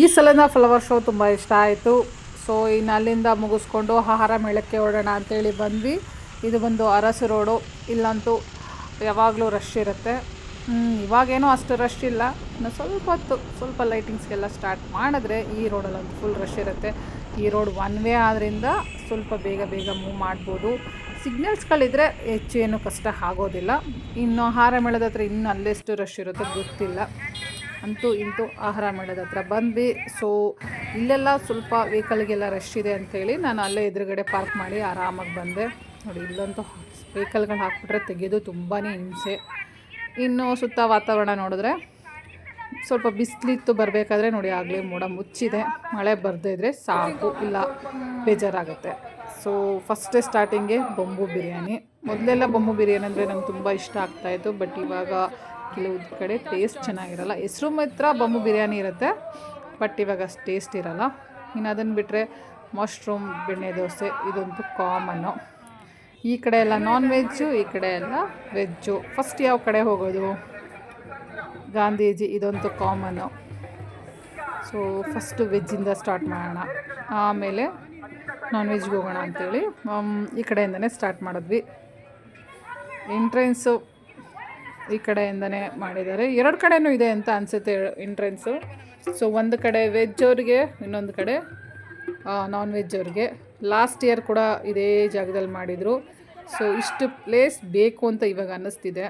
ಈ ಸಲನ flower show ತುಂಬ ಇಷ್ಟ ಆಯಿತು. ಸೊ ಇನ್ನು ಅಲ್ಲಿಂದ ಮುಗಿಸ್ಕೊಂಡು ಆಹಾರ ಮೇಳಕ್ಕೆ ಹೊಡೋಣ ಅಂತೇಳಿ ಬಂದ್ವಿ. ಇದು ಬಂದು ಅರಸು ರೋಡು. ಇಲ್ಲಂತೂ ಯಾವಾಗಲೂ ರಶ್ ಇರುತ್ತೆ. ಇವಾಗೇನೂ ಅಷ್ಟು ರಶ್ ಇಲ್ಲ. ಇನ್ನು ಸ್ವಲ್ಪ ಹೊತ್ತು, ಸ್ವಲ್ಪ ಲೈಟಿಂಗ್ಸ್ಗೆಲ್ಲ ಸ್ಟಾರ್ಟ್ ಮಾಡಿದ್ರೆ ಈ ರೋಡಲ್ಲಂತೂ ಫುಲ್ ರಶ್ ಇರುತ್ತೆ. ಈ ರೋಡ್ ಒನ್ ವೇ ಆದ್ದರಿಂದ ಸ್ವಲ್ಪ ಬೇಗ ಬೇಗ ಮೂವ್ ಮಾಡ್ಬೋದು. ಸಿಗ್ನಲ್ಸ್ಗಳಿದ್ರೆ ಹೆಚ್ಚು ಏನು ಕಷ್ಟ ಆಗೋದಿಲ್ಲ. ಇನ್ನು ಆಹಾರ ಮೇಳದ ಹತ್ರ ಇನ್ನೂ ಅಲ್ಲೆಷ್ಟು ರಶ್ ಇರುತ್ತೆ ಗೊತ್ತಿಲ್ಲ. ಅಂತೂ ಇಂತೂ ಆಹಾರ ಮೇಳದ ಹತ್ರ ಬಂದ್ವಿ. ಸೊ ಇಲ್ಲೆಲ್ಲ ಸ್ವಲ್ಪ ವೆಹಿಕಲ್ಗೆಲ್ಲ ರಶ್ ಇದೆ ಅಂಥೇಳಿ ನಾನು ಅಲ್ಲೇ ಎದುರುಗಡೆ ಪಾರ್ಕ್ ಮಾಡಿ ಆರಾಮಾಗಿ ಬಂದೆ. ನೋಡಿ ಇಲ್ಲಂತೂ ವೆಹಿಕಲ್ಗಳು ಹಾಕ್ಬಿಟ್ರೆ ತೆಗೆಯೋದು ತುಂಬಾ ಹಿಂಸೆ. ಇನ್ನು ಸುತ್ತ ವಾತಾವರಣ ನೋಡಿದ್ರೆ ಸ್ವಲ್ಪ ಬಿಸಿಲಿತ್ತು ಬರಬೇಕಾದ್ರೆ ನೋಡಿ ಆಗಲೇ ಮೋಡ ಮುಚ್ಚಿದೆ. ಮಳೆ ಬರದೇ ಇದ್ದರೆ ಸಾಕು, ಇಲ್ಲ ಬೇಜಾರಾಗುತ್ತೆ. ಸೊ ಫಸ್ಟೇ ಸ್ಟಾರ್ಟಿಂಗೆ ಬೊಂಬು ಬಿರಿಯಾನಿ. ಮೊದಲೆಲ್ಲ ಬೊಂಬು ಬಿರಿಯಾನಿ ಅಂದರೆ ನಂಗೆ ತುಂಬ ಇಷ್ಟ ಆಗ್ತಾಯಿತ್ತು ಬಟ್ ಇವಾಗ ಕೆಲವು ಕಡೆ ಟೇಸ್ಟ್ ಚೆನ್ನಾಗಿರಲ್ಲ. ಹೆಸ್ರು ಮಾತ್ರ ಬೊಂಬು ಬಿರಿಯಾನಿ ಇರುತ್ತೆ ಬಟ್ ಇವಾಗ ಅಷ್ಟು ಟೇಸ್ಟ್ ಇರಲ್ಲ. ಇನ್ನು ಅದನ್ನು ಬಿಟ್ಟರೆ ಮಶ್ರೂಮ್ ಬೆಣ್ಣೆ ದೋಸೆ ಇದೊಂದು ಕಾಮನ್ನು ಈ ಕಡೆ ಎಲ್ಲ ನಾನ್ ವೆಜ್ಜು ಈ ಕಡೆ ಎಲ್ಲ ವೆಜ್ಜು ಫಸ್ಟ್ ಯಾವ ಕಡೆ ಹೋಗೋದು? ಗಾಂಧೀಜಿ ಇದಂತೂ ಕಾಮನ್ನು ಸೊ ಫಸ್ಟು ವೆಜ್ಜಿಂದ ಸ್ಟಾರ್ಟ್ ಮಾಡೋಣ. ಆಮೇಲೆ ನಾನ್ ವೆಜ್ಗೆ ಹೋಗೋಣ ಅಂಥೇಳಿ ಈ ಕಡೆಯಿಂದನೇ ಸ್ಟಾರ್ಟ್ ಮಾಡಿದ್ವಿ. ಎಂಟ್ರೆನ್ಸು ಈ ಕಡೆಯಿಂದನೇ ಮಾಡಿದ್ದಾರೆ. ಎರಡು ಕಡೆನೂ ಇದೆ ಅಂತ ಅನಿಸುತ್ತೆ ಎಂಟ್ರೆನ್ಸು ಸೊ ಒಂದು ಕಡೆ ವೆಜ್ ಅವ್ರಿಗೆ, ಇನ್ನೊಂದು ಕಡೆ ನಾನ್ ವೆಜ್ ಅವ್ರಿಗೆ. ಲಾಸ್ಟ್ ಇಯರ್ ಕೂಡ ಇದೇ ಜಾಗದಲ್ಲಿ ಮಾಡಿದರು. ಸೊ ಇಷ್ಟು ಪ್ಲೇಸ್ ಬೇಕು ಅಂತ ಇವಾಗ ಅನ್ನಿಸ್ತಿದೆ.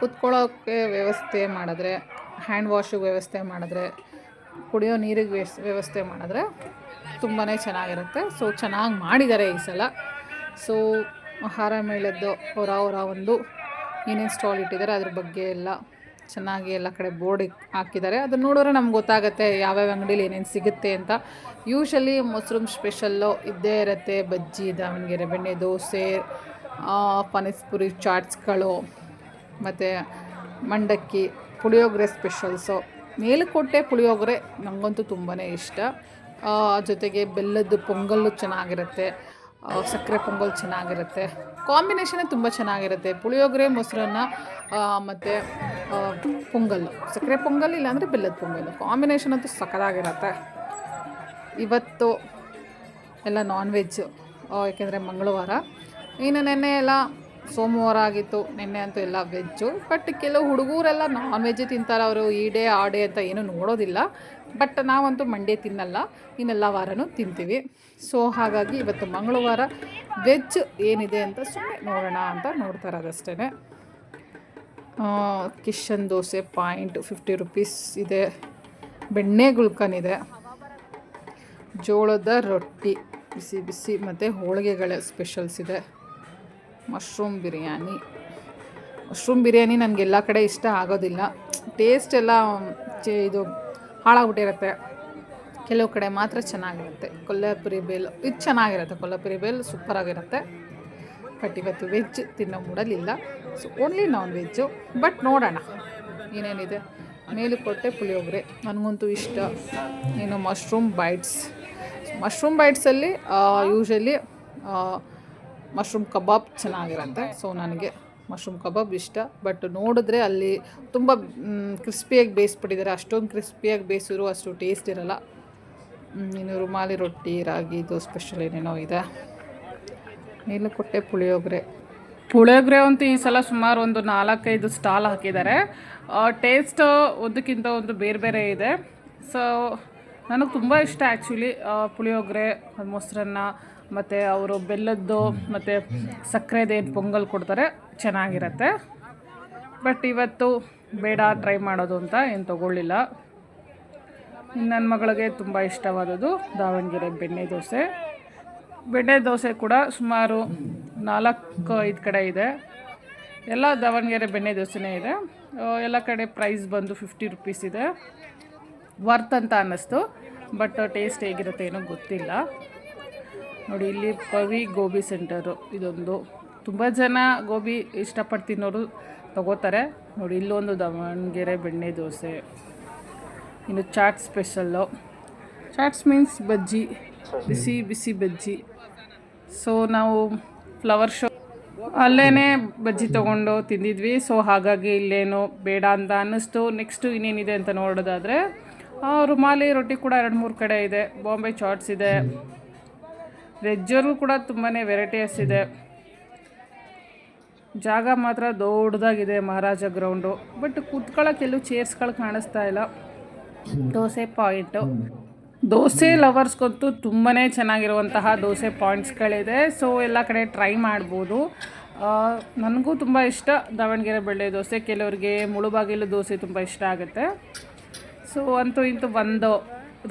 ಕುತ್ಕೊಳ್ಳೋಕ್ಕೆ ವ್ಯವಸ್ಥೆ ಮಾಡಿದ್ರೆ ಹ್ಯಾಂಡ್ ವಾಶಿಗೆ ವ್ಯವಸ್ಥೆ ಮಾಡಿದ್ರೆ, ಕುಡಿಯೋ ನೀರಿಗೆ ವ್ಯವಸ್ಥೆ ಮಾಡಿದ್ರೆ ತುಂಬಾ ಚೆನ್ನಾಗಿರುತ್ತೆ. ಸೊ ಚೆನ್ನಾಗಿ ಮಾಡಿದ್ದಾರೆ ಈ ಸಲ. ಸೊ ಆಹಾರ ಮೇಳದ್ದು ಹೊರ ಹೊರ ಒಂದು ಏನೇನು ಸ್ಟಾಲ್ ಇಟ್ಟಿದ್ದಾರೆ ಅದ್ರ ಬಗ್ಗೆ ಎಲ್ಲ ಚೆನ್ನಾಗಿ ಎಲ್ಲ ಕಡೆ ಬೋರ್ಡ್ ಹಾಕಿದ್ದಾರೆ. ಅದನ್ನು ನೋಡಿದ್ರೆ ನಮ್ಗೆ ಗೊತ್ತಾಗುತ್ತೆ ಯಾವ್ಯಾವ ಅಂಗಡೀಲಿ ಏನೇನು ಸಿಗುತ್ತೆ ಅಂತ. ಯೂಶಲಿ ಮೊಸರೂಮ್ ಸ್ಪೆಷಲ್ಲು ಇದ್ದೇ ಇರುತ್ತೆ. ಬಜ್ಜಿ ದಾವಣಗೆರೆ ಬೆಣ್ಣೆ ದೋಸೆ ಆ, ಪಾನಿಪುರಿ ಚಾಟ್ಸ್ಗಳು ಮತ್ತು ಮಂಡಕ್ಕಿ ಪುಳಿಯೋಗರೆ ಸ್ಪೆಷಲ್ಸು ಮೇಲುಕೋಟೆ ಪುಳಿಯೋಗರೆ ನನಗಂತೂ ತುಂಬಾ ಇಷ್ಟ. ಜೊತೆಗೆ ಬೆಲ್ಲದ್ದು ಪೊಂಗಲ್ಲು ಚೆನ್ನಾಗಿರುತ್ತೆ. ಸಕ್ಕರೆ ಪೊಂಗಲ್ ಚೆನ್ನಾಗಿರುತ್ತೆ. ಕಾಂಬಿನೇಷನೇ ತುಂಬ ಚೆನ್ನಾಗಿರುತ್ತೆ. ಪುಳಿಯೋಗರೆ, ಮೊಸರನ್ನ ಮತ್ತು ಪೊಂಗಲ್ಲು ಸಕ್ಕರೆ ಪೊಂಗಲ್ ಇಲ್ಲಾಂದರೆ ಬೆಲ್ಲದ ಪೊಂಗಲ್. ಕಾಂಬಿನೇಷನ್ ಅಂತೂ ಸಕ್ಕದಾಗಿರುತ್ತೆ ಇವತ್ತು ಎಲ್ಲ ನಾನ್ ವೆಜ್ಜು ಯಾಕೆಂದರೆ ಮಂಗಳವಾರ. ಇನ್ನು ನೆನ್ನೆ ಎಲ್ಲ ಸೋಮವಾರ ಆಗಿತ್ತು ನಿನ್ನೆ ಅಂತೂ ಎಲ್ಲ ವೆಜ್ಜು. ಬಟ್ ಕೆಲವು ಹುಡುಗರೆಲ್ಲ ನಾನ್ ವೆಜ್ ತಿಂತಾರೆ, ಅವರು ಈ ಡೇ, ಆ ಡೇ ಅಂತ ಏನೂ ನೋಡೋದಿಲ್ಲ. ಬಟ್ ನಾವಂತೂ ಮಂಡೇ ತಿನ್ನಲ್ಲ, ಇನ್ನೆಲ್ಲ ವಾರನೂ ತಿಂತೀವಿ. ಸೊ ಹಾಗಾಗಿ ಇವತ್ತು ಮಂಗಳವಾರ ವೆಜ್ ಏನಿದೆ ಅಂತ ಸುಮ್ಮನೆ ನೋಡೋಣ ಅಂತ ನೋಡ್ತಾರೆ ಅದಷ್ಟೇ Kishan dosa point fifty rupees ಇದೆ. ಬೆಣ್ಣೆ ಗುಲ್ಕನ್ ಇದೆ. ಜೋಳದ ರೊಟ್ಟಿ, ಬಿಸಿ ಬಿಸಿ, ಮತ್ತು ಹೋಳಿಗೆಗಳ ಸ್ಪೆಷಲ್ಸ್ ಇದೆ. ಮಶ್ರೂಮ್ ಬಿರಿಯಾನಿ. ಮಶ್ರೂಮ್ ಬಿರಿಯಾನಿ ನನಗೆ ಎಲ್ಲ ಕಡೆ ಇಷ್ಟ ಆಗೋದಿಲ್ಲ. ಟೇಸ್ಟ್ ಎಲ್ಲ, ಚೆ, ಇದು ಹಾಳಾಗ್ಬಿಟ್ಟಿರುತ್ತೆ. ಕೆಲವು ಕಡೆ ಮಾತ್ರ ಚೆನ್ನಾಗಿರುತ್ತೆ. ಕೊಲ್ಲಾಪುರಿ ಬೇಲ್, ಇದು ಚೆನ್ನಾಗಿರುತ್ತೆ. ಕೊಲ್ಲಾಪುರಿ ಬೇಲ್ ಸೂಪರಾಗಿರುತ್ತೆ. ಬಟ್ ಇವತ್ತು ವೆಜ್ ತಿನ್ನೋ ಮೂಡಲಿಲ್ಲ so only non veg but ನೋಡೋಣ. ಏನೇನಿದೆ? ಮೇಲುಕೋಟೆ ಪುಳಿಯೋಗರೆ. ನನಗಂತೂ ಇಷ್ಟ. ಏನು ಮಶ್ರೂಮ್ ಬೈಟ್ಸ್ ಮಶ್ರೂಮ್ ಬೈಟ್ಸಲ್ಲಿ ಯೂಶಲಿ ಮಶ್ರೂಮ್ ಕಬಾಬ್ ಚೆನ್ನಾಗಿರುತ್ತೆ. ಸೊ ನನಗೆ ಮಶ್ರೂಮ್ ಕಬಾಬ್ ಇಷ್ಟ. ಬಟ್ ನೋಡಿದ್ರೆ ಅಲ್ಲಿ ತುಂಬ ಕ್ರಿಸ್ಪಿಯಾಗಿ ಬೇಯಿಸ್ಬಿಟ್ಟಿದ್ದಾರೆ. ಅಷ್ಟೊಂದು ಕ್ರಿಸ್ಪಿಯಾಗಿ ಬೇಯಿಸಿದ್ರು, ಅಷ್ಟು ಟೇಸ್ಟ್ ಇರಲ್ಲ. ಇನ್ನು ರುಮಾಲಿ ರೊಟ್ಟಿ, ರಾಗಿ, ಇದು ಸ್ಪೆಷಲ್ ಏನೇನೋ ಇದೆ. ಮೇಲುಕೋಟೆ ಪುಳಿಯೋಗರೆ. ಪುಳಿಯೋಗರೆ ಅಂತೂ ಈ ಸಲ ಸುಮಾರು ಒಂದು ನಾಲ್ಕೈದು ಸ್ಟಾಲ್ ಹಾಕಿದ್ದಾರೆ. ಟೇಸ್ಟ್ ಒಂದಕ್ಕಿಂತ ಒಂದು ಬೇರೆ ಬೇರೆ ಇದೆ. ಸೊ ನನಗೆ ತುಂಬ ಇಷ್ಟ ಆ್ಯಕ್ಚುಲಿ ಪುಳಿಯೋಗರೆ, ಮೊಸರನ್ನ ಮತ್ತು ಅವರು ಬೆಲ್ಲದ್ದು ಮತ್ತು ಸಕ್ಕರೆದೇನು ಪೊಂಗಲ್ ಕೊಡ್ತಾರೆ, ಚೆನ್ನಾಗಿರತ್ತೆ. ಬಟ್ ಇವತ್ತು ಬೇಡ ಟ್ರೈ ಮಾಡೋದು ಅಂತ ಏನು ತೊಗೊಳ್ಳಿಲ್ಲ. ನನ್ನ ಮಗಳಿಗೆ ತುಂಬ ಇಷ್ಟವಾದದ್ದು ದಾವಣಗೆರೆ ಬೆಣ್ಣೆ ದೋಸೆ. ಬೆಣ್ಣೆ ದೋಸೆ ಕೂಡ ಸುಮಾರು ನಾಲ್ಕು ಐದು ಕಡೆ ಇದೆ. ಎಲ್ಲ ದಾವಣಗೆರೆ ಬೆಣ್ಣೆ ದೋಸೆನೇ ಇದೆ. ಎಲ್ಲ ಕಡೆ ಪ್ರೈಸ್ ಬಂದು ಫಿಫ್ಟಿ ರುಪೀಸ್ ಇದೆ. ವರ್ತ್ ಅಂತ ಅನ್ನಿಸ್ತು ಬಟ್ ಟೇಸ್ಟ್ ಹೇಗಿರುತ್ತೆ ಏನೋ ಗೊತ್ತಿಲ್ಲ. ನೋಡಿ, ಇಲ್ಲಿ ಪವಿ ಗೋಬಿ ಸೆಂಟರು ಇದೊಂದು ತುಂಬ ಜನ ಗೋಬಿ ಇಷ್ಟಪಟ್ಟು ತಿನ್ನೋರು ತಗೋತಾರೆ. ನೋಡಿ, ಇಲ್ಲೊಂದು ದಾವಣಗೆರೆ ಬೆಣ್ಣೆ ದೋಸೆ. ಇನ್ನು chat special chats means bajji, ಬಿಸಿ ಬಿಸಿ ಬಜ್ಜಿ. ಸೊ ನಾವು ಫ್ಲವರ್ ಶೋ ಅಲ್ಲೇ ಬಜ್ಜಿ ತೊಗೊಂಡು ತಿಂದಿದ್ವಿ. ಸೊ ಹಾಗಾಗಿ ಇಲ್ಲೇನು ಬೇಡ ಅಂತ ಅನ್ನಿಸ್ತು. ನೆಕ್ಸ್ಟು ಇನ್ನೇನಿದೆ ಅಂತ ನೋಡೋದಾದರೆ ರುಮಾಲಿ ರೊಟ್ಟಿ ಕೂಡ ಎರಡು ಮೂರು ಕಡೆ ಇದೆ. ಬಾಂಬೆ ಚಾಟ್ಸ್ ಇದೆ. ವೆಜ್ಜರು ಕೂಡ ತುಂಬಾ ವೆರೈಟೀಸ್ ಇದೆ. ಜಾಗ ಮಾತ್ರ ದೊಡ್ಡದಾಗಿದೆ ಮಹಾರಾಜ ಗ್ರೌಂಡು ಬಟ್ ಕುತ್ಕೊಳ್ಳೋಕೆ ಎಲ್ಲೂ ಚೇರ್ಸ್ಗಳು ಕಾಣಿಸ್ತಾ ಇಲ್ಲ. ದೋಸೆ ಪಾಯಿಂಟು ದೋಸೆ ಲವರ್ಸ್ಗಂತೂ ತುಂಬಾ ಚೆನ್ನಾಗಿರುವಂತಹ ದೋಸೆ ಪಾಯಿಂಟ್ಸ್ಗಳಿದೆ ಸೊ ಎಲ್ಲ ಕಡೆ ಟ್ರೈ ಮಾಡ್ಬೋದು. ನನಗೂ ತುಂಬ ಇಷ್ಟ ದಾವಣಗೆರೆ ಬೆಳ್ಳೆ ದೋಸೆ. ಕೆಲವರಿಗೆ ಮುಳುಬಾಗಿಲು ದೋಸೆ ತುಂಬ ಇಷ್ಟ ಆಗುತ್ತೆ. ಸೊ ಅಂತೂ ಇಂತೂ ಒಂದು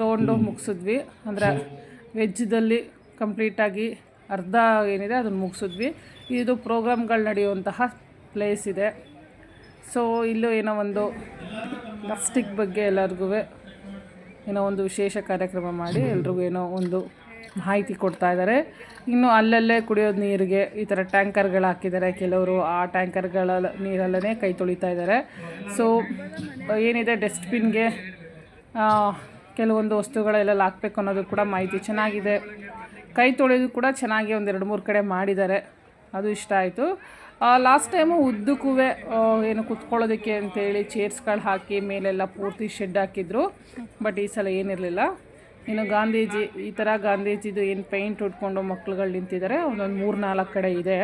ರೌಂಡು ಮುಗಿಸಿದ್ವಿ. ಅಂದರೆ ವೆಜ್ದಲ್ಲಿ ಕಂಪ್ಲೀಟಾಗಿ ಅರ್ಧ ಏನಿದೆ ಅದನ್ನು ಮುಗಿಸಿದ್ವಿ. ಇದು ಪ್ರೋಗ್ರಾಮ್ಗಳು ನಡೆಯುವಂತಹ ಪ್ಲೇಸ್ ಇದೆ. ಸೊ ಇಲ್ಲೂ ಏನೋ ಒಂದು ಪ್ಲಾಸ್ಟಿಕ್ ಬಗ್ಗೆ ಎಲ್ಲರಿಗೂ ಏನೋ ಒಂದು ವಿಶೇಷ ಕಾರ್ಯಕ್ರಮ ಮಾಡಿ ಎಲ್ರಿಗೂ ಏನೋ ಒಂದು ಮಾಹಿತಿ ಕೊಡ್ತಾ ಇದ್ದಾರೆ ಇನ್ನು ಅಲ್ಲಲ್ಲೇ ಕುಡಿಯೋದು ನೀರಿಗೆ ಈ ಥರ ಟ್ಯಾಂಕರ್ಗಳು ಹಾಕಿದ್ದಾರೆ ಕೆಲವರು ಆ ಟ್ಯಾಂಕರ್ಗಳ ನೀರಲ್ಲೇ ಕೈ ತೊಳಿತಾ ಇದ್ದಾರೆ ಸೊ ಏನಿದೆ ಡಸ್ಟ್ಬಿನ್ಗೆ ಕೆಲವೊಂದು ವಸ್ತುಗಳೆಲ್ಲ ಹಾಕ್ಬೇಕು ಅನ್ನೋದು ಕೂಡ ಮಾಹಿತಿ ಚೆನ್ನಾಗಿದೆ. ಕೈ ತೊಳೆದು ಕೂಡ ಚೆನ್ನಾಗಿ ಒಂದು ಎರಡು ಮೂರು ಕಡೆ ಮಾಡಿದ್ದಾರೆ. ಅದು ಇಷ್ಟ ಆಯಿತು. ಲಾಸ್ಟ್ ಟೈಮು ಉದ್ದಕ್ಕೂ ಏನು ಕುತ್ಕೊಳ್ಳೋದಕ್ಕೆ ಅಂತೇಳಿ ಚೇರ್ಸ್ಗಳು ಹಾಕಿ ಮೇಲೆಲ್ಲ ಪೂರ್ತಿ ಶೆಡ್ ಹಾಕಿದ್ರು. ಬಟ್ ಈ ಸಲ ಏನಿರಲಿಲ್ಲ. ಇನ್ನು ಗಾಂಧೀಜಿ, ಈ ಥರ ಗಾಂಧೀಜಿದು ಏನು ಪೇಂಟ್ ಉಟ್ಕೊಂಡು ಮಕ್ಳುಗಳು ನಿಂತಿದ್ದಾರೆ. ಒಂದೊಂದು ಮೂರು ನಾಲ್ಕು ಕಡೆ ಇದೆ.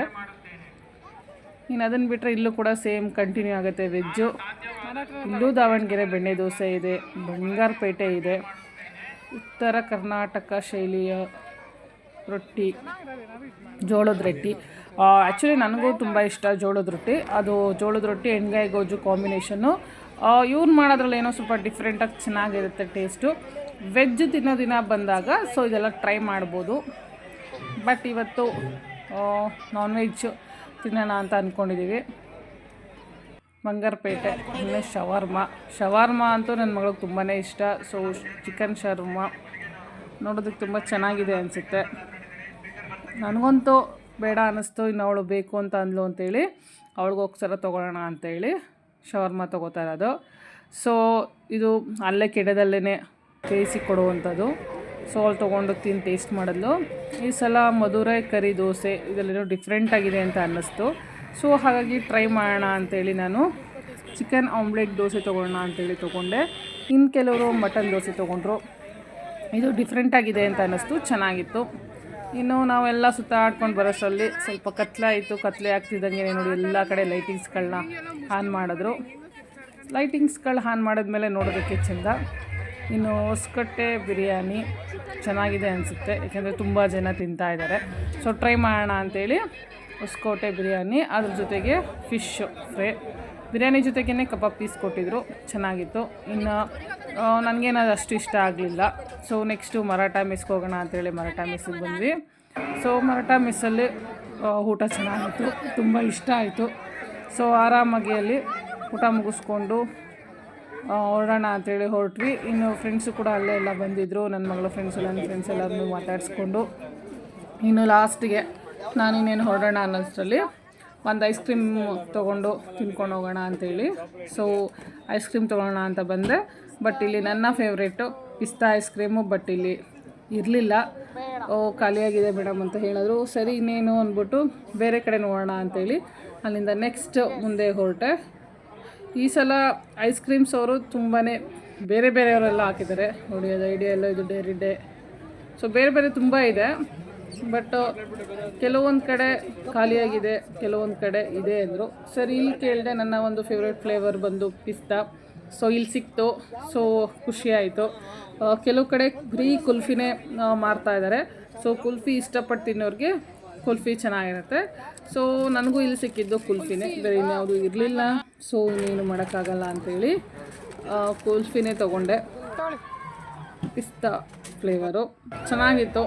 ಇನ್ನು ಅದನ್ನು ಬಿಟ್ಟರೆ ಇಲ್ಲೂ ಕೂಡ ಸೇಮ್ ಕಂಟಿನ್ಯೂ ಆಗುತ್ತೆ ವೆಜ್ಜು. ಇಲ್ಲೂ ದಾವಣಗೆರೆ ಬೆಣ್ಣೆ ದೋಸೆ ಇದೆ. ಬಂಗಾರಪೇಟೆ ಇದೆ. ಉತ್ತರ ಕರ್ನಾಟಕ ಶೈಲಿಯ ರೊಟ್ಟಿ, ಜೋಳದ ರೊಟ್ಟಿ. ಆ್ಯಕ್ಚುಲಿ ನನಗೂ ತುಂಬ ಇಷ್ಟ ಜೋಳದ ರೊಟ್ಟಿ. ಅದು ಜೋಳದ ರೊಟ್ಟಿ, ಎಣ್ಗಾಯಿ ಗೊಜ್ಜು ಕಾಂಬಿನೇಷನ್ನು ಇವ್ರು ಮಾಡೋದ್ರಲ್ಲಿ ಏನೋ ಸ್ವಲ್ಪ ಡಿಫ್ರೆಂಟಾಗಿ ಚೆನ್ನಾಗಿರುತ್ತೆ ಟೇಸ್ಟು ವೆಜ್ ತಿನ್ನೋ ದಿನ ಬಂದಾಗ ಸೊ ಇದೆಲ್ಲ ಟ್ರೈ ಮಾಡ್ಬೋದು. ಬಟ್ ಇವತ್ತು ನಾನ್ ವೆಜ್ ತಿನ್ನೋಣ ಅಂತ ಅಂದ್ಕೊಂಡಿದ್ದೀವಿ ಬಂಗಾರಪೇಟೆ ಇನ್ನು ಶವರ್ಮ. ಶವರ್ಮ ಅಂತೂ ನನ್ನ ಮಗಳಿಗೆ ತುಂಬಾ ಇಷ್ಟ. ಸೊ ಚಿಕನ್ ಶವರ್ಮ. ನೋಡೋದಕ್ಕೆ ತುಂಬ ಚೆನ್ನಾಗಿದೆ ಅನಿಸುತ್ತೆ. ನನಗಂತೂ ಬೇಡ ಅನ್ನಿಸ್ತು, ಇನ್ನು ಅವಳು ಬೇಕು ಅಂತ ಅಂದ್ಲು ಅಂತೇಳಿ ಅವಳಿಗೋಸ್ಕರ ತೊಗೊಳ್ಳೋಣ ಅಂತೇಳಿ ಶವರ್ಮ ತೊಗೋತಾ ಇರೋದು. ಸೊ ಇದು ಅಲ್ಲೇ ಕೆಡದಲ್ಲೇ ಬೇಯಿಸಿ ಕೊಡುವಂಥದ್ದು. ಸೊ ಅವಳು ತೊಗೊಂಡು ತಿಂದು ಟೇಸ್ಟ್ ಮಾಡಿದ್ಲು. ಈ ಸಲ ಮಧುರೈ ಕರಿ ದೋಸೆ ಇದರಲ್ಲೇನೋ ಡಿಫ್ರೆಂಟ್ ಆಗಿದೆ ಅಂತ ಅನ್ನಿಸ್ತು. ಸೊ ಹಾಗಾಗಿ ಟ್ರೈ ಮಾಡೋಣ ಅಂತೇಳಿ ನಾನು. ಚಿಕನ್ ಆಮ್ಲೆಟ್ ದೋಸೆ ತೊಗೊಳ್ಳೋಣ ಅಂತೇಳಿ ತೊಗೊಂಡೆ. ಇನ್ನು ಕೆಲವರು ಮಟನ್ ದೋಸೆ ತೊಗೊಂಡ್ರು. ಇದು ಡಿಫ್ರೆಂಟಾಗಿದೆ ಅಂತ ಅನ್ನಿಸ್ತು, ಚೆನ್ನಾಗಿತ್ತು. ಇನ್ನು ನಾವೆಲ್ಲ ಸುತ್ತಾಡ್ಕೊಂಡು ಬರೋಷ್ಟರಲ್ಲಿ ಸ್ವಲ್ಪ ಕತ್ಲೆ ಆಯಿತು, ಕತ್ಲೆ ಆಗ್ತಿದ್ದಂಗೆ ನೋಡಿ ಎಲ್ಲ ಕಡೆ ಲೈಟಿಂಗ್ಸ್ಗಳನ್ನ ಆನ್ ಮಾಡಿದ್ರು. ಲೈಟಿಂಗ್ಸ್ಗಳು ಆನ್ ಮಾಡಿದ್ಮೇಲೆ ನೋಡೋದಕ್ಕೆ ಚೆಂದ. ಇನ್ನು ಹೊಸಕಟ್ಟೆ ಬಿರಿಯಾನಿ ಚೆನ್ನಾಗಿದೆ ಅನಿಸುತ್ತೆ, ಯಾಕೆಂದರೆ ತುಂಬ ಜನ ತಿಂತಾ ಇದ್ದಾರೆ ಸೊ ಟ್ರೈ ಮಾಡೋಣ ಅಂತೇಳಿ ಹೊಸ್ಕೋಟೆ ಬಿರಿಯಾನಿ, ಅದ್ರ ಜೊತೆಗೆ ಫಿಶ್ ಫ್ರೈ ಬಿರಿಯಾನಿ ಜೊತೆಗೇ ಕಬಾಬ್ ಪೀಸ್ ಕೊಟ್ಟಿದ್ರು. ಚೆನ್ನಾಗಿತ್ತು. ಇನ್ನು ನನಗೇನದು ಅಷ್ಟು ಇಷ್ಟ ಆಗಲಿಲ್ಲ. ಸೊ ನೆಕ್ಸ್ಟು ಮರಾಠ ಮಿಸ್ಗೆ ಹೋಗೋಣ ಅಂತೇಳಿ ಮರಾಠ ಮಿಸ್ಸಿಗೆ ಬಂದ್ವಿ. ಸೊ ಮರಾಠ ಮಿಸ್ಸಲ್ಲಿ ಊಟ ಚೆನ್ನಾಗಿತ್ತು. ತುಂಬ ಇಷ್ಟ ಆಯಿತು. ಸೊ ಆರಾಮಾಗಿ ಅಲ್ಲಿ ಊಟ ಮುಗಿಸ್ಕೊಂಡು ಹೊರಡೋಣ ಅಂತೇಳಿ ಹೊರಟ್ವಿ. ಇನ್ನು ಫ್ರೆಂಡ್ಸು ಕೂಡ ಅಲ್ಲೇ ಎಲ್ಲ ಬಂದಿದ್ದರು ನನ್ನ ಮಗಳ ಫ್ರೆಂಡ್ಸ್ ನನ್ನ ಫ್ರೆಂಡ್ಸ್ ಎಲ್ಲರನ್ನೂ ಮಾತಾಡಿಸ್ಕೊಂಡು. ಇನ್ನು ಲಾಸ್ಟಿಗೆ ನಾನು ಇನ್ನೇನು ಹೊರಡೋಣ ಅನ್ನೋಷ್ಟರಲ್ಲಿ ಒಂದು ಐಸ್ ಕ್ರೀಮ್ ತೊಗೊಂಡು ತಿನ್ಕೊಂಡು ಹೋಗೋಣ ಅಂತೇಳಿ. ಸೊ ಐಸ್ ಕ್ರೀಮ್ ತೊಗೊಳ್ಳೋಣ ಅಂತ ಬಂದೆ. ಬಟ್ ಇಲ್ಲಿ ನನ್ನ ಫೇವ್ರೇಟು ಪಿಸ್ತಾ ಐಸ್ ಕ್ರೀಮು ಬಟ್ ಇಲ್ಲಿ ಇರಲಿಲ್ಲ. ಓ, ಖಾಲಿಯಾಗಿದೆ ಮೇಡಮ್ ಅಂತ ಹೇಳಿದ್ರು. ಸರಿ, ಇನ್ನೇನು ಅಂದ್ಬಿಟ್ಟು ಬೇರೆ ಕಡೆ ನೋಡೋಣ ಅಂತೇಳಿ. ಅಲ್ಲಿಂದ ನೆಕ್ಸ್ಟ್ ಮುಂದೆ ಹೊರಟೆ. ಈ ಸಲ ಐಸ್ ಕ್ರೀಮ್ಸ್ ಅವರು ತುಂಬಾ ಬೇರೆ ಬೇರೆಯವರೆಲ್ಲ ಹಾಕಿದ್ದಾರೆ. ನೋಡಿ, ಅದು ಐಡಿಯಾ ಎಲ್ಲ ಇದು ಡೇರಿ ಡೇ ಸೊ ಬೇರೆ ಬೇರೆ ತುಂಬ ಇದೆ. ಬಟ್ ಕೆಲವೊಂದು ಕಡೆ ಖಾಲಿಯಾಗಿದೆ, ಕೆಲವೊಂದು ಕಡೆ ಇದೆ ಅಂದರು. ಸರ್ ಇಲ್ಲಿ ಕೇಳಿದೆ ನನ್ನ ಒಂದು ಫೇವ್ರೆಟ್ ಫ್ಲೇವರ್ ಬಂದು ಪಿಸ್ತಾ ಸೊ ಇಲ್ಲಿ ಸಿಕ್ತು. ಸೊ ಖುಷಿ ಆಯಿತು. ಕೆಲವು ಕಡೆ ಬರೀ ಕುಲ್ಫಿನೇ ಮಾರ್ತಾ ಇದ್ದಾರೆ ಸೊ ಕುಲ್ಫಿ ಇಷ್ಟಪಟ್ಟು ತಿನ್ನೋರಿಗೆ ಕುಲ್ಫಿ ಚೆನ್ನಾಗಿರುತ್ತೆ. ಸೊ ನನಗೂ ಇಲ್ಲಿ ಸಿಕ್ಕಿದ್ದು ಕುಲ್ಫಿನೇ. ಬೇರೆ ಇನ್ಯಾವುದು ಇರಲಿಲ್ಲ. ಸೊ ಇನ್ನೇನು ಮಾಡೋಕ್ಕಾಗಲ್ಲ ಅಂಥೇಳಿ ಕುಲ್ಫಿನೇ ತೊಗೊಂಡೆ. ಪಿಸ್ತಾ ಫ್ಲೇವರು ಚೆನ್ನಾಗಿತ್ತು.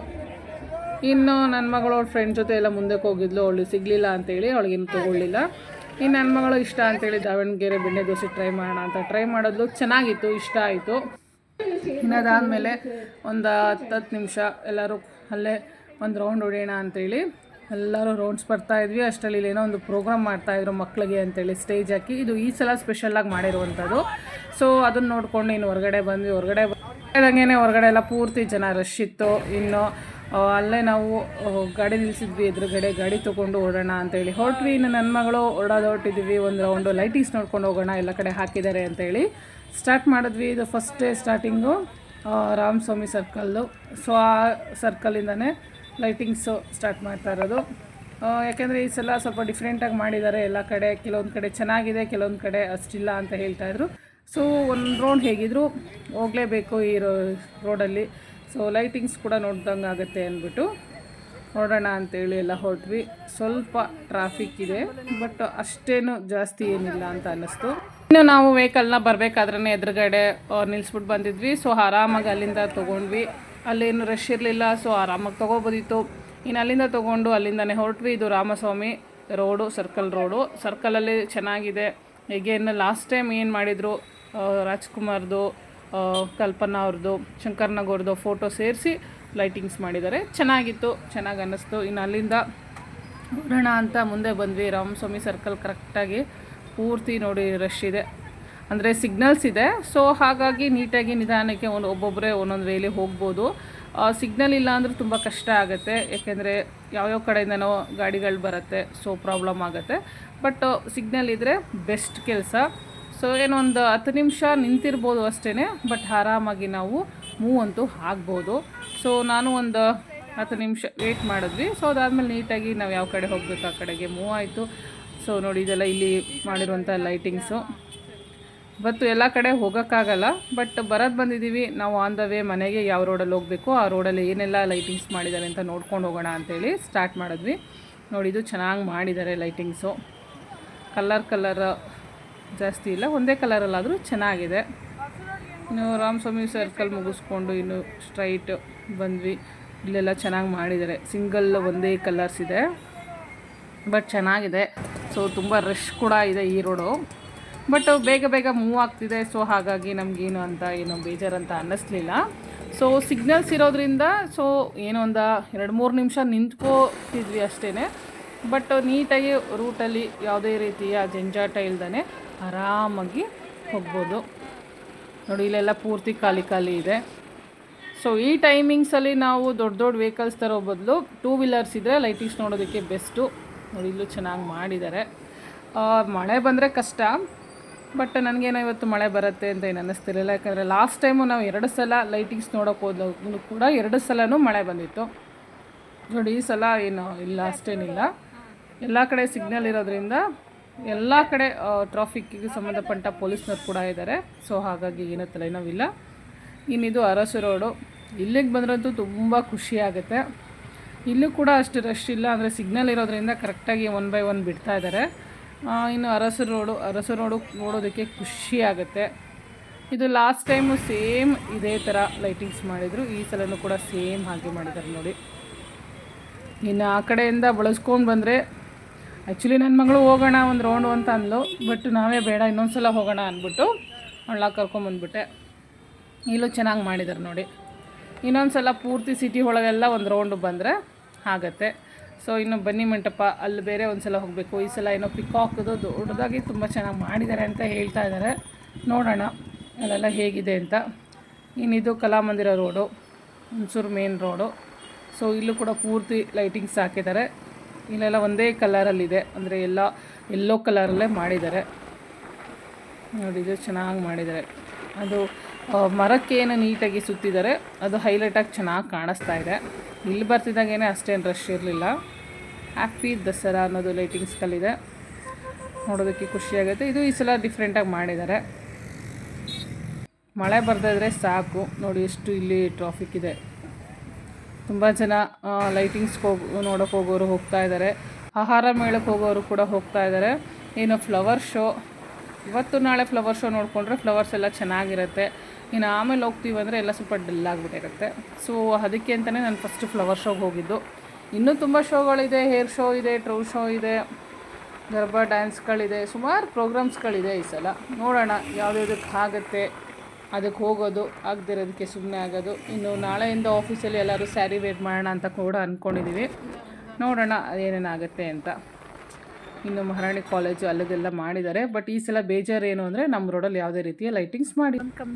ಇನ್ನು ನನ್ನ ಮಗಳು ಅವ್ಳ ಫ್ರೆಂಡ್ ಜೊತೆ ಎಲ್ಲ ಮುಂದಕ್ಕೆ ಹೋಗಿದ್ಲು, ಅವಳು ಸಿಗಲಿಲ್ಲ ಅಂತೇಳಿ ಅವಳಿಗೇನು ತೊಗೊಳ್ಳಿಲ್ಲ. ಇನ್ನು ನನ್ನ ಮಗಳು ಇಷ್ಟ ಅಂತೇಳಿ ದಾವಣಗೆರೆ ಬೆಣ್ಣೆ ದೋಸೆ ಟ್ರೈ ಮಾಡೋಣ ಅಂತ ಟ್ರೈ ಮಾಡೋದು ಚೆನ್ನಾಗಿತ್ತು, ಇಷ್ಟ ಆಯಿತು. ಇನ್ನದಾದಮೇಲೆ ಒಂದು ಹತ್ತು ಹತ್ತು ನಿಮಿಷ ಎಲ್ಲರೂ ಅಲ್ಲೇ ಒಂದು ರೌಂಡ್ ಹೊಡೆಯೋಣ ಅಂತೇಳಿ ಎಲ್ಲರೂ ರೌಂಡ್ಸ್ ಬರ್ತಾ ಇದ್ವಿ. ಅಷ್ಟರಲ್ಲಿ ಏನೋ ಒಂದು ಪ್ರೋಗ್ರಾಮ್ ಮಾಡ್ತಾಯಿದ್ರು ಮಕ್ಕಳಿಗೆ ಅಂತೇಳಿ ಸ್ಟೇಜ್ ಹಾಕಿ. ಇದು ಈ ಸಲ ಸ್ಪೆಷಲಾಗಿ ಮಾಡಿರುವಂಥದ್ದು. ಸೊ ಅದನ್ನು ನೋಡ್ಕೊಂಡು ಇನ್ನು ಹೊರಗಡೆ ಬಂದ್ವಿ. ಹೊರಗಡೆ ಬಂದಂಗೆ ಹೊರಗಡೆ ಎಲ್ಲ ಪೂರ್ತಿ ಜನ ರಶ್ ಇತ್ತು. ಇನ್ನು ಅಲ್ಲೇ ನಾವು ಗಾಡಿ ನಿಲ್ಲಿಸಿದ್ವಿ ಎದುರುಗಡೆ, ಗಾಡಿ ತೊಗೊಂಡು ಓಡೋಣ ಅಂತೇಳಿ ಹೊರಟ್ವಿ, ಇನ್ನು ನನ್ನ ಮಗಳು ಓಡೋದು ಹೊರಟಿದ್ವಿ ಒಂದು ರೌಂಡು ಲೈಟಿಂಗ್ಸ್ ನೋಡ್ಕೊಂಡು ಹೋಗೋಣ, ಎಲ್ಲ ಕಡೆ ಹಾಕಿದ್ದಾರೆ ಅಂತೇಳಿ ಸ್ಟಾರ್ಟ್ ಮಾಡಿದ್ವಿ. ಇದು first day starting Ramaswamy circle so ಆ ಸರ್ಕಲಿಂದನೇ ಲೈಟಿಂಗ್ಸು ಸ್ಟಾರ್ಟ್ ಮಾಡ್ತಾ ಇರೋದು. ಯಾಕೆಂದರೆ ಈ ಸಲ ಸ್ವಲ್ಪ ಡಿಫ್ರೆಂಟಾಗಿ ಮಾಡಿದ್ದಾರೆ ಎಲ್ಲ ಕಡೆ. ಕೆಲವೊಂದು ಕಡೆ ಚೆನ್ನಾಗಿದೆ, ಕೆಲವೊಂದು ಕಡೆ ಅಷ್ಟಿಲ್ಲ ಅಂತ ಹೇಳ್ತಾಯಿದ್ರು ಸೊ ಒಂದು ರೌಂಡ್ ಹೇಗಿದ್ರು, ಹೋಗಲೇಬೇಕು ಈ ರೋಡಲ್ಲಿ ಸೊ ಲೈಟಿಂಗ್ಸ್ ಕೂಡ ನೋಡ್ದಂಗೆ ಆಗುತ್ತೆ ಅಂದ್ಬಿಟ್ಟು ನೋಡೋಣ ಅಂತೇಳಿ ಎಲ್ಲ ಹೊರಟ್ವಿ. ಸ್ವಲ್ಪ ಟ್ರಾಫಿಕ್ ಇದೆ ಬಟ್ ಅಷ್ಟೇನು ಜಾಸ್ತಿ ಏನಿಲ್ಲ ಅಂತ ಅನ್ನಿಸ್ತು. ಇನ್ನು ನಾವು ವೆಹಿಕಲ್ನ ಬರಬೇಕಾದ್ರೆ ಎದುರುಗಡೆ ನಿಲ್ಲಿಸ್ಬಿಟ್ಟು ಬಂದಿದ್ವಿ. ಸೊ ಆರಾಮಾಗಿ ಅಲ್ಲಿಂದ ತೊಗೊಂಡ್ವಿ. ಅಲ್ಲೇನು ರಶ್ ಇರಲಿಲ್ಲ. ಸೊ ಆರಾಮಾಗಿ ತೊಗೋಬೋದಿತ್ತು. ಇನ್ನು ಅಲ್ಲಿಂದ ತೊಗೊಂಡು ಅಲ್ಲಿಂದನೇ ಹೊರಟ್ವಿ. ಇದು ರಾಮಸ್ವಾಮಿ ರೋಡು ಸರ್ಕಲ್ ರೋಡು. ಸರ್ಕಲಲ್ಲಿ ಚೆನ್ನಾಗಿದೆ. ಹೇಗೇನು ಲಾಸ್ಟ್ ಟೈಮ್ ಏನು ಮಾಡಿದರು ರಾಜ್ಕುಮಾರ್ದು ಕಲ್ಪನಾ ಅವ್ರದ್ದು, ಶಂಕರ್ನಾಗ್ ಫೋಟೋ ಸೇರಿಸಿ ಲೈಟಿಂಗ್ಸ್ ಮಾಡಿದ್ದಾರೆ. ಚೆನ್ನಾಗಿತ್ತು, ಚೆನ್ನಾಗಿ ಅನ್ನಿಸ್ತು. ಇನ್ನು ಅಲ್ಲಿಂದ ಅಂತ ಮುಂದೆ ಬಂದ್ವಿ. ರಾಮಸ್ವಾಮಿ ಸರ್ಕಲ್ ಕರೆಕ್ಟಾಗಿ ಪೂರ್ತಿ ನೋಡಿ ರಶ್ ಇದೆ. ಅಂದರೆ ಸಿಗ್ನಲ್ಸ್ ಇದೆ. ಸೊ ಹಾಗಾಗಿ ನೀಟಾಗಿ ನಿಧಾನಕ್ಕೆ ಒಂದು ಒಬ್ಬೊಬ್ಬರೇ ಒಂದೊಂದು ವೇಲಿ ಹೋಗ್ಬೋದು. ಸಿಗ್ನಲ್ ಇಲ್ಲ ಅಂದರೆ ತುಂಬ ಕಷ್ಟ ಆಗುತ್ತೆ. ಯಾಕೆಂದರೆ ಯಾವ್ಯಾವ ಕಡೆಯಿಂದನೋ ಗಾಡಿಗಳು ಬರುತ್ತೆ ಸೊ ಪ್ರಾಬ್ಲಮ್ ಆಗುತ್ತೆ. ಬಟ್ ಸಿಗ್ನಲ್ ಇದ್ದರೆ ಬೆಸ್ಟ್ ಕೆಲಸ. ಸೊ ಏನೊಂದು ಹತ್ತು ನಿಮಿಷ ನಿಂತಿರ್ಬೋದು ಅಷ್ಟೇ ಬಟ್ ಆರಾಮಾಗಿ ನಾವು ಮೂವ್ ಅಂತೂ ಆಗ್ಬೋದು. ಸೊ ನಾನು ಒಂದು ಹತ್ತು ನಿಮಿಷ ವೇಟ್ ಮಾಡಿದ್ವಿ. ಸೊ ಅದಾದಮೇಲೆ ನೀಟಾಗಿ ನಾವು ಯಾವ ಕಡೆ ಹೋಗಬೇಕು ಆ ಕಡೆಗೆ ಮೂವ್ ಆಯಿತು. ಸೊ ನೋಡಿ ಇದೆಲ್ಲ ಇಲ್ಲಿ ಮಾಡಿರುವಂಥ ಲೈಟಿಂಗ್ಸು ಇವತ್ತು ಎಲ್ಲ ಕಡೆ ಹೋಗೋಕ್ಕಾಗಲ್ಲ ಬಟ್ ಬರೋದು ಬಂದಿದ್ದೀವಿ ನಾವು ಆನ್ ದ ವೇ ಮನೆಗೆ ಯಾವ ರೋಡಲ್ಲಿ ಹೋಗಬೇಕು, ಆ ರೋಡಲ್ಲಿ ಏನೆಲ್ಲ ಲೈಟಿಂಗ್ಸ್ ಮಾಡಿದ್ದಾರೆ ಅಂತ ನೋಡ್ಕೊಂಡು ಹೋಗೋಣ ಅಂತೇಳಿ ಸ್ಟಾರ್ಟ್ ಮಾಡಿದ್ವಿ. ನೋಡಿದು ಚೆನ್ನಾಗಿ ಮಾಡಿದ್ದಾರೆ ಲೈಟಿಂಗ್ಸು ಕಲ್ಲರ್ ಕಲರ್ ಜಾಸ್ತಿ ಇಲ್ಲ. ಒಂದೇ ಕಲರಲ್ಲಾದರೂ ಚೆನ್ನಾಗಿದೆ. ಇನ್ನು ರಾಮಸ್ವಾಮಿ ಸರ್ಕಲ್ ಮುಗಿಸ್ಕೊಂಡು ಇನ್ನು ಸ್ಟ್ರೈಟ್ ಬಂದ್ವಿ. ಇಲ್ಲೆಲ್ಲ ಚೆನ್ನಾಗಿ ಮಾಡಿದ್ದಾರೆ. ಸಿಂಗಲ್ ಒಂದೇ ಕಲರ್ಸ್ ಇದೆ. ಬಟ್ ಚೆನ್ನಾಗಿದೆ. ಸೊ ತುಂಬ ರಶ್ ಕೂಡ ಇದೆ ಈ ರೋಡು ಬಟ್ ಬೇಗ ಬೇಗ ಮೂವ್ ಆಗ್ತಿದೆ. ಸೊ ಹಾಗಾಗಿ ನಮಗೇನು ಅಂತ ಏನು ಬೇಜಾರಂತ ಅನ್ನಿಸ್ಲಿಲ್ಲ. ಸೊ ಸಿಗ್ನಲ್ಸ್ ಇರೋದ್ರಿಂದ ಸೊ ಏನೋ ಒಂದು ಎರಡು ಮೂರು ನಿಮಿಷ ನಿಂತ್ಕೋತಿದ್ವಿ ಅಷ್ಟೇ ಬಟ್ ನೀಟಾಗಿ ರೂಟಲ್ಲಿ ಯಾವುದೇ ರೀತಿಯ ಜಂಜಾಟ ಇಲ್ದೇ ಆರಾಮಾಗಿ ಹೋಗ್ಬೋದು. ನೋಡಿ, ಇಲ್ಲೆಲ್ಲ ಪೂರ್ತಿ ಖಾಲಿ ಖಾಲಿ ಇದೆ. ಸೊ ಈ ಟೈಮಿಂಗ್ಸಲ್ಲಿ ನಾವು ದೊಡ್ಡ ದೊಡ್ಡ ವೆಹಿಕಲ್ಸ್ ತರೋ ಬದಲು ಟೂ ವೀಲರ್ಸ್ ಇದ್ದರೆ ಲೈಟಿಂಗ್ಸ್ ನೋಡೋದಕ್ಕೆ ಬೆಸ್ಟು ನೋಡಿ, ಇಲ್ಲೂ ಚೆನ್ನಾಗಿ ಮಾಡಿದ್ದಾರೆ. ಮಳೆ ಬಂದರೆ ಕಷ್ಟ. ಬಟ್ ನನಗೇನೋ ಇವತ್ತು ಮಳೆ ಬರುತ್ತೆ ಅಂತ ಏನು ಅನ್ನಿಸ್ತಿರಲಿಲ್ಲ ಯಾಕಂದರೆ ಲಾಸ್ಟ್ ಟೈಮು ನಾವು ಎರಡು ಸಲ ಲೈಟಿಂಗ್ಸ್ ನೋಡೋಕೆ ಹೋದ್ರು ಕೂಡ ಎರಡು ಸಲವೂ ಮಳೆ ಬಂದಿತ್ತು. ನೋಡಿ, ಈ ಸಲ ಏನು ಇಲ್ಲ, ಅಷ್ಟೇನಿಲ್ಲ. ಎಲ್ಲ ಕಡೆ ಸಿಗ್ನಲ್ ಇರೋದ್ರಿಂದ ಎಲ್ಲ ಕಡೆ ಟ್ರಾಫಿಕ್ಕಿಗೆ ಸಂಬಂಧಪಟ್ಟ ಪೊಲೀಸ್ನವ್ರು ಕೂಡ ಇದ್ದಾರೆ ಸೊ ಹಾಗಾಗಿ ಏನೂ ತಲೆನೋವಿಲ್ಲ. ಇನ್ನಿದು ಅರಸು ರೋಡು. ಇಲ್ಲಿಗೆ ಬಂದ್ರಂತೂ ತುಂಬ ಖುಷಿ ಆಗುತ್ತೆ. ಇಲ್ಲೂ ಕೂಡ ಅಷ್ಟು ರಶ್ ಇಲ್ಲ. ಅಂದರೆ ಸಿಗ್ನಲ್ ಇರೋದ್ರಿಂದ ಕರೆಕ್ಟಾಗಿ ಒನ್ ಬೈ ಒನ್ ಬಿಡ್ತಾ ಇದ್ದಾರೆ ಇನ್ನು ಅರಸು ರೋಡು ಅರಸು ರೋಡು ನೋಡೋದಕ್ಕೆ ಖುಷಿ ಆಗುತ್ತೆ. ಇದು ಲಾಸ್ಟ್ ಟೈಮು ಸೇಮ್ ಇದೇ ಥರ ಲೈಟಿಂಗ್ಸ್ ಮಾಡಿದರು. ಈ ಸಲನೂ ಕೂಡ ಸೇಮ್ ಹಾಗೆ ಮಾಡಿದ್ದಾರೆ ನೋಡಿ. ಇನ್ನು ಆ ಕಡೆಯಿಂದ ಬಳಸ್ಕೊಂಡು ಬಂದರೆ ಆ್ಯಕ್ಚುಲಿ ನನ್ನ ಮಗಳು ಹೋಗೋಣ ಒಂದು ರೌಂಡು ಅಂತ ಅಂದ್ಲು ಬಟ್ ನಾವೇ ಬೇಡ ಇನ್ನೊಂದು ಸಲ ಹೋಗೋಣ ಅಂದ್ಬಿಟ್ಟು ಅವಳ ಕರ್ಕೊಂಬಂದ್ಬಿಟ್ಟೆ ಇಲ್ಲೂ ಚೆನ್ನಾಗಿ ಮಾಡಿದ್ದಾರೆ ನೋಡಿ. ಇನ್ನೊಂದು ಸಲ ಪೂರ್ತಿ ಸಿಟಿ ಒಳಗೆಲ್ಲ ಒಂದು ರೌಂಡು ಬಂದರೆ ಆಗತ್ತೆ. ಸೊ ಇನ್ನು ಬನ್ನಿ ಮಂಟಪ, ಅಲ್ಲಿ ಬೇರೆ ಒಂದು ಸಲ ಹೋಗಬೇಕು. ಈ ಸಲ ಏನೋ ಪಿಕಾಕ್ದು ದೊಡ್ಡದಾಗಿ ತುಂಬ ಚೆನ್ನಾಗಿ ಮಾಡಿದ್ದಾರೆ ಅಂತ ಹೇಳ್ತಾ ಇದ್ದಾರೆ ನೋಡೋಣ, ಅಲ್ಲೆಲ್ಲ ಹೇಗಿದೆ ಅಂತ. ಇನ್ನಿದು Kalamandira road Hunsur main road so ಇಲ್ಲೂ ಕೂಡ ಪೂರ್ತಿ ಲೈಟಿಂಗ್ಸ್ ಹಾಕಿದ್ದಾರೆ ಇಲ್ಲೆಲ್ಲ ಒಂದೇ ಕಲರಲ್ಲಿದೆ. ಅಂದರೆ ಎಲ್ಲ ಎಲ್ಲೋ ಕಲರಲ್ಲೇ ಮಾಡಿದ್ದಾರೆ. ನೋಡಿ, ಇದು ಚೆನ್ನಾಗಿ ಮಾಡಿದ್ದಾರೆ. ಅದು ಮರಕ್ಕೇನು ನೀಟಾಗಿ ಸುತ್ತಿದ್ದಾರೆ. ಅದು ಹೈಲೈಟಾಗಿ ಚೆನ್ನಾಗಿ ಕಾಣಿಸ್ತಾ ಇದೆ. ಇಲ್ಲಿ ಬರ್ತಿದ್ದಾಗೇನೆ ಅಷ್ಟೇನು ರಶ್ ಇರಲಿಲ್ಲ. ಹ್ಯಾಪಿ ದಸರಾ ಅನ್ನೋದು ಲೈಟಿಂಗ್ಸ್ಗಳಿದೆ ನೋಡೋದಕ್ಕೆ ಖುಷಿಯಾಗುತ್ತೆ ಇದು ಈ ಸಲ ಡಿಫ್ರೆಂಟಾಗಿ ಮಾಡಿದ್ದಾರೆ. ಮಳೆ ಬರ್ತಾಯಿದ್ರೆ ಸಾಕು. ನೋಡಿ, ಎಷ್ಟು ಇಲ್ಲಿ ಟ್ರಾಫಿಕ್ ಇದೆ. ತುಂಬ ಜನ ಲೈಟಿಂಗ್ಸ್ ಹೋಗಿ, ನೋಡೋಕೆ ಹೋಗೋರು ಹೋಗ್ತಾ ಇದ್ದಾರೆ ಆಹಾರ ಮೇಳಕ್ಕೆ ಹೋಗೋರು ಕೂಡ ಹೋಗ್ತಾ ಇದ್ದಾರೆ ಏನು ಫ್ಲವರ್ ಶೋ ಇವತ್ತು ನಾಳೆ ಫ್ಲವರ್ ಶೋ ನೋಡಿಕೊಂಡ್ರೆ ಫ್ಲವರ್ಸ್ ಎಲ್ಲ ಚೆನ್ನಾಗಿರುತ್ತೆ. ಇನ್ನು ಆಮೇಲೆ ಹೋಗ್ತೀವಿ ಅಂದರೆ ಎಲ್ಲ ಸ್ವಲ್ಪ ಡಲ್ ಆಗಿಬಿಟ್ಟಿರುತ್ತೆ. ಸೊ ಅದಕ್ಕೆ ಅಂತಲೇ ನಾನು ಫಸ್ಟ್ ಫ್ಲವರ್ ಶೋಗೆ ಹೋಗಿದ್ದು. ಇನ್ನೂ ತುಂಬ ಶೋಗಳಿದೆ ಹೇರ್ ಶೋ ಇದೆ ಟ್ರೌ ಶೋ ಇದೆ, ಗರ್ಭ ಡ್ಯಾನ್ಸ್ಗಳಿದೆ ಸುಮಾರು ಪ್ರೋಗ್ರಾಮ್ಸ್ಗಳಿದೆ ಈ ಸಲ. ನೋಡೋಣ ಯಾವುದ್ಯಾವ್ದಕ್ಕೆ ಆಗುತ್ತೆ. ಅದಕ್ಕೆ ಹೋಗೋದು ಆಗದಿರೋದಕ್ಕೆ ಸುಮ್ಮನೆ ಆಗೋದು. ಇನ್ನು ನಾಳೆಯಿಂದ ಆಫೀಸಲ್ಲಿ ಎಲ್ಲರೂ ಸ್ಯಾರಿ ವೇರ್ ಮಾಡೋಣ ಅಂತ ಕೂಡ ಅಂದ್ಕೊಂಡಿದ್ದೀವಿ ನೋಡೋಣ ಅದೇನೇನಾಗುತ್ತೆ ಅಂತ. ಇನ್ನು ಮಹಾರಾಣಿ ಕಾಲೇಜು ಅಲ್ಲದೆಲ್ಲ ಮಾಡಿದ್ದಾರೆ. ಬಟ್ ಈ ಸಲ ಬೇಜಾರು ಏನು ಅಂದರೆ ನಮ್ಮ ರೋಡಲ್ಲಿ ಯಾವುದೇ ರೀತಿಯ ಲೈಟಿಂಗ್ಸ್ ಮಾಡಿ ಕಮ್ಮಿ